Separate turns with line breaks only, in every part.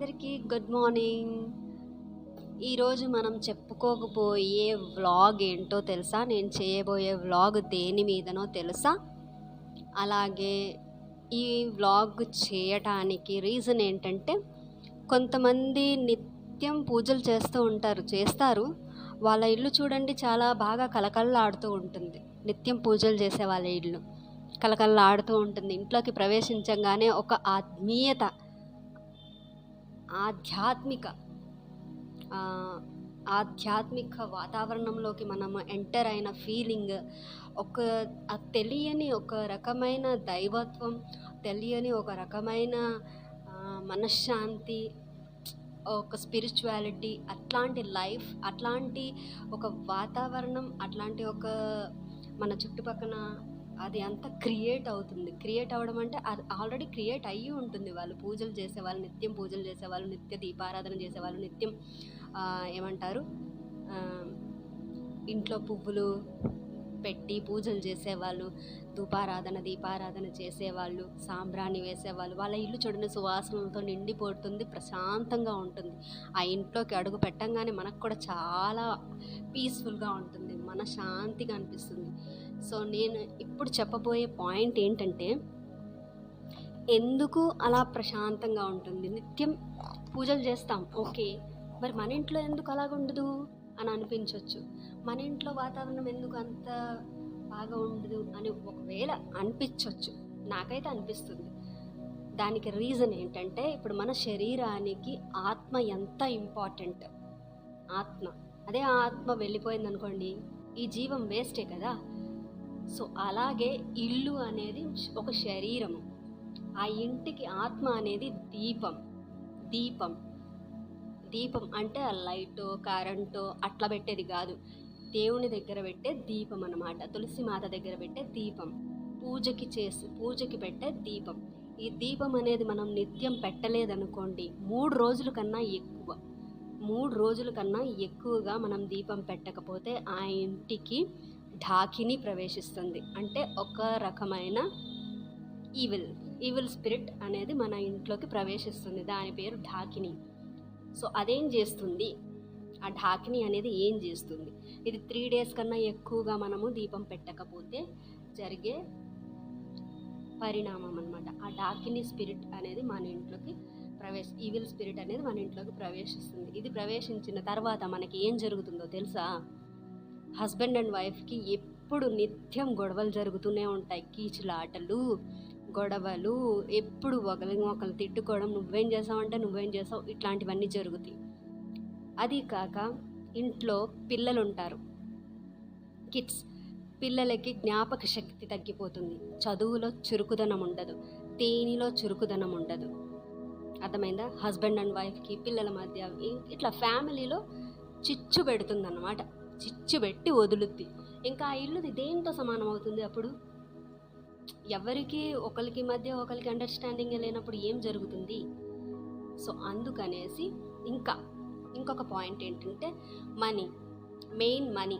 అందరికీ good morning. ఈరోజు మనం చెప్పుకోకపోయే వ్లాగ్ ఏంటో తెలుసా? నేను చేయబోయే వ్లాగ్ దేని మీదనో తెలుసా? అలాగే ఈ వ్లాగ్ చేయటానికి రీజన్ ఏంటంటే కొంతమంది నిత్యం పూజలు చేస్తూ ఉంటారు చేస్తారు. వాళ్ళ ఇల్లు చూడండి చాలా బాగా కలకల్లాడుతూ ఉంటుంది. నిత్యం పూజలు చేసే వాళ్ళ ఇల్లు కలకల్లాడుతూ ఉంటుంది. ఇంట్లోకి ప్రవేశించగానే ఒక ఆత్మీయత ఆధ్యాత్మిక ఆధ్యాత్మిక వాతావరణంలోకి మనం ఎంటర్ అయిన ఫీలింగ్ ఒక తెలియని ఒక రకమైన దైవత్వం తెలియని ఒక రకమైన మనశ్శాంతి ఒక స్పిరిచువాలిటీ అట్లాంటి లైఫ్ అట్లాంటి ఒక వాతావరణం అట్లాంటి ఒక మన చుట్టుపక్కన అది అంతా క్రియేట్ అవుతుంది. క్రియేట్ అవ్వడం అంటే అది ఆల్రెడీ క్రియేట్ అయ్యి ఉంటుంది. వాళ్ళు పూజలు చేసేవాళ్ళు నిత్యం పూజలు చేసేవాళ్ళు నిత్య దీపారాధన చేసేవాళ్ళు నిత్యం ఏమంటారు? ఇంట్లో పువ్వులు పెట్టి పూజలు చేసేవాళ్ళు ధూపారాధన దీపారాధన చేసేవాళ్ళు సాంబ్రాణి వేసేవాళ్ళు. వాళ్ళ ఇల్లు చూడని సువాసనలతో నిండిపోతుంది ప్రశాంతంగా ఉంటుంది. ఆ ఇంట్లోకి అడుగు పెట్టంగానే మనకు కూడా చాలా పీస్ఫుల్గా ఉంటుంది. మన శాంతిగా అనిపిస్తుంది. సో నేను ఇప్పుడు చెప్పబోయే పాయింట్ ఏంటంటే ఎందుకు అలా ప్రశాంతంగా ఉంటుంది? నిత్యం పూజలు చేస్తాం. ఓకే మరి మన ఇంట్లో ఎందుకు అలాగ ఉండదు? అని అనిపించవచ్చు మన ఇంట్లో వాతావరణం ఎందుకు అంత బాగా ఉండదు? అని ఒకవేళ అనిపించవచ్చు నాకైతే అనిపిస్తుంది. దానికి రీజన్ ఏంటంటే ఇప్పుడు మన శరీరానికి ఆత్మ ఎంత ఇంపార్టెంట్? ఆత్మ. అదే ఆత్మ వెళ్ళిపోయింది అనుకోండి ఈ జీవం వేస్టే కదా? సో అలాగే ఇల్లు అనేది ఒక శరీరము. ఆ ఇంటికి ఆత్మ అనేది దీపం. దీపం. దీపం అంటే ఆ లైటు కరెంటు అట్లా పెట్టేది కాదు. దేవుని దగ్గర పెట్టే దీపం అన్నమాట. తులసి మాత దగ్గర పెట్టే దీపం. పూజకి చేసి పూజకి పెట్టే దీపం. ఈ దీపం అనేది మనం నిత్యం పెట్టలేదనుకోండి మూడు రోజుల కన్నా ఎక్కువ. మూడు రోజుల కన్నా ఎక్కువగా మనం దీపం పెట్టకపోతే ఆ ఇంటికి ఢాకిని ప్రవేశిస్తుంది. అంటే ఒక రకమైన ఈవిల్ ఈవిల్ స్పిరిట్ అనేది మన ఇంట్లోకి ప్రవేశిస్తుంది. దాని పేరు ఢాకిని. సో అదేం చేస్తుంది? ఆ ఢాకిని అనేది ఏం చేస్తుంది? ఇది త్రీ డేస్ కన్నా ఎక్కువగా మనము దీపం పెట్టకపోతే జరిగే పరిణామం అనమాట ఆ డాకిని స్పిరిట్ అనేది మన ఇంట్లోకి ప్రవేశ ఈవిల్ స్పిరిట్ అనేది మన ఇంట్లోకి ప్రవేశిస్తుంది. ఇది ప్రవేశించిన తర్వాత మనకి ఏం జరుగుతుందో తెలుసా? హస్బెండ్ అండ్ వైఫ్కి ఎప్పుడు నిత్యం గొడవలు జరుగుతూనే ఉంటాయి. కీచులాటలు గొడవలు ఎప్పుడు ఒకరిని ఒకరు తిట్టుకోవడం నువ్వేం చేసావంటే నువ్వేం చేసావు ఇట్లాంటివన్నీ జరుగుతాయి. అది కాక ఇంట్లో పిల్లలు ఉంటారు కిడ్స్ పిల్లలకి జ్ఞాపక శక్తి తగ్గిపోతుంది. చదువులో చురుకుదనం ఉండదు. తేనిలో చురుకుదనం ఉండదు. అర్థమైందా? హస్బెండ్ అండ్ వైఫ్కి పిల్లల మధ్య ఇట్లా ఫ్యామిలీలో చిచ్చు పెడుతుంది అన్నమాట చిచ్చు పెట్టి వదులుద్ది. ఇంకా ఆ ఇల్లుది దేంతో సమానం అవుతుంది అప్పుడు? ఎవరికి ఒకరికి మధ్య ఒకరికి అండర్స్టాండింగ్ లేనప్పుడు ఏం జరుగుతుంది? సో అందుకనేసి ఇంకా ఇంకొక పాయింట్ ఏంటంటే మనీ మెయిన్ మనీ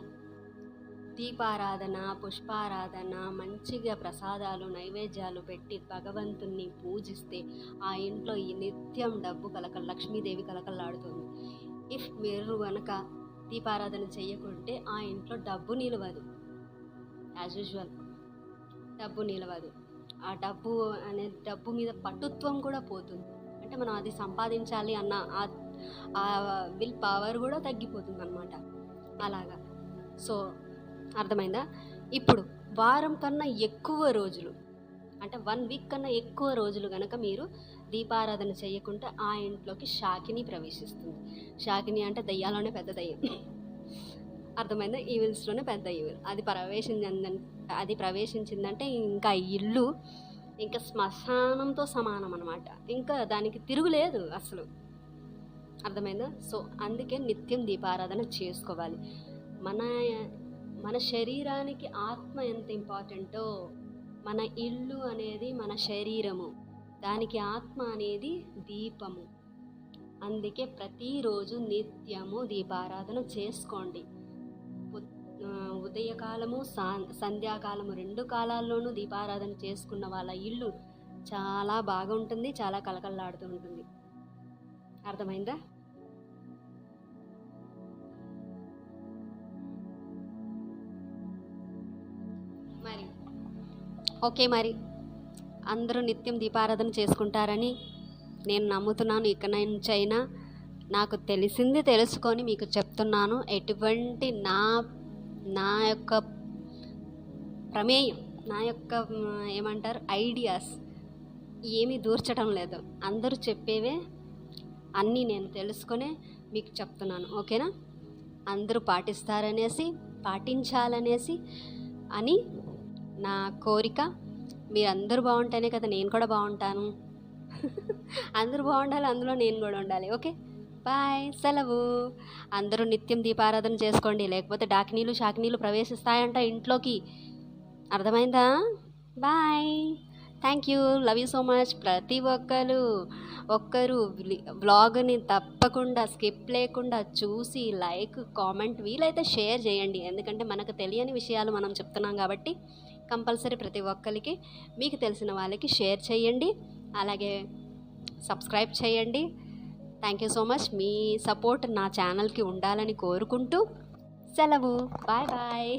దీపారాధన పుష్పారాధన మంచిగా ప్రసాదాలు నైవేద్యాలు పెట్టి భగవంతుణ్ణి పూజిస్తే ఆ ఇంట్లో ఈ నిత్యం డబ్బు కలకల లక్ష్మీదేవి కలకల్లాడుతుంది ఇఫ్ మీరు కనుక దీపారాధన చేయకుంటే ఆ ఇంట్లో డబ్బు నిలవదు. యాజ్ యూజువల్ డబ్బు నిలవదు. ఆ డబ్బు అనే డబ్బు మీద పటుత్వం కూడా పోతుంది. అంటే మనం అది సంపాదించాలి అన్న ఆ- విల్ పవర్ కూడా తగ్గిపోతుంది అనమాట అలాగా. సో అర్థమైందా? ఇప్పుడు వారం కన్నా ఎక్కువ రోజులు అంటే వన్ వీక్ కన్నా ఎక్కువ రోజులు కనుక మీరు దీపారాధన చేయకుంటే ఆ ఇంట్లోకి షాకిని ప్రవేశిస్తుంది. షాకిని అంటే దయ్యాలోనే పెద్ద దయ్యం. అర్థమైందా? ఈవిల్స్లోనే పెద్ద ఈవిల్. అది ప్రవేశించిందంటే అది ప్రవేశించిందంటే ఇంకా ఇల్లు ఇంకా శ్మశానంతో సమానం అనమాట ఇంకా దానికి తిరుగులేదు అసలు. అర్థమైందా? సో అందుకే నిత్యం దీపారాధన చేసుకోవాలి. మన మన శరీరానికి ఆత్మ ఎంత ఇంపార్టెంటో మన ఇల్లు అనేది మన శరీరము. దానికి ఆత్మ అనేది దీపము. అందుకే ప్రతిరోజు నిత్యము దీపారాధన చేసుకోండి. ఉదయకాలము సా సంధ్యాకాలము రెండు కాలాల్లోనూ దీపారాధన చేసుకున్న వాళ్ళ ఇల్లు చాలా బాగుంటుంది చాలా కలకల్లాడుతూ ఉంటుంది. అర్థమైందా? మరి. ఓకే మరి. అందరూ నిత్యం దీపారాధన చేసుకుంటారని నేను నమ్ముతున్నాను. ఇక నుంచైనా నాకు తెలిసింది తెలుసుకొని మీకు చెప్తున్నాను. ఎటువంటి నా నా యొక్క ప్రమేయం నా యొక్క ఏమంటారు ఐడియాస్ ఏమీ దూర్చడం లేదు. అందరూ చెప్పేవే అన్నీ నేను తెలుసుకునే మీకు చెప్తున్నాను. ఓకేనా? అందరూ పాటిస్తారనేసి పాటించాలనేసి అని నా కోరిక. మీరందరూ బాగుంటేనే కదా నేను కూడా బాగుంటాను. అందరూ బాగుండాలి అందులో నేను కూడా ఉండాలి. ఓకే? బాయ్ సెలవు. అందరూ నిత్యం దీపారాధన చేసుకోండి. లేకపోతే డాకినీలు షాకినీలు ప్రవేశిస్తాయంట ఇంట్లోకి. అర్థమైందా? Bye. Thank you. Love you so much. ప్రతి ఒక్కరు ఒక్కరు బ్లాగ్ని తప్పకుండా స్కిప్ లేకుండా చూసి లైక్ కామెంట్ వీలైతే షేర్ చేయండి. ఎందుకంటే మనకు తెలియని విషయాలు మనం చెప్తున్నాం కాబట్టి కంపల్సరీ ప్రతి ఒక్కరికి మీకు తెలిసిన వాళ్ళకి షేర్ చేయండి. అలాగే సబ్స్క్రైబ్ చేయండి. థ్యాంక్ యూ సో మచ్ మీ సపోర్ట్ నా ఛానల్కి ఉండాలని కోరుకుంటూ సెలవు. Bye bye